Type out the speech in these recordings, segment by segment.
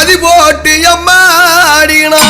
பதி போட்டு எம்மாடினா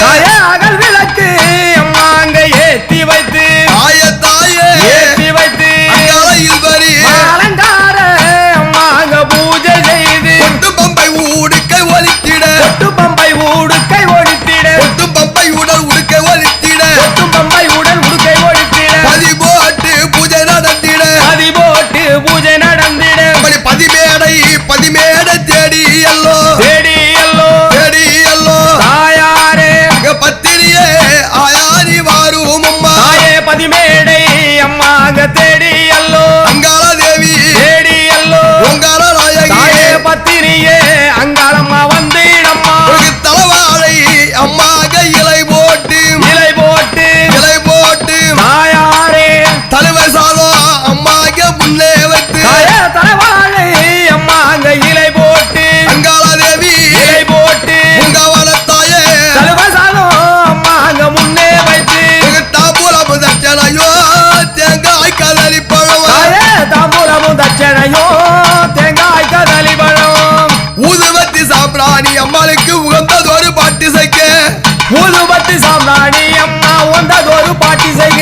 大爷 சாம்ராணி அம்மாளுக்கு உகந்ததொரு பாட்டு செய்க முதுபத்து சாம்ராணி அம்மா உந்ததொரு பாட்டு செய்க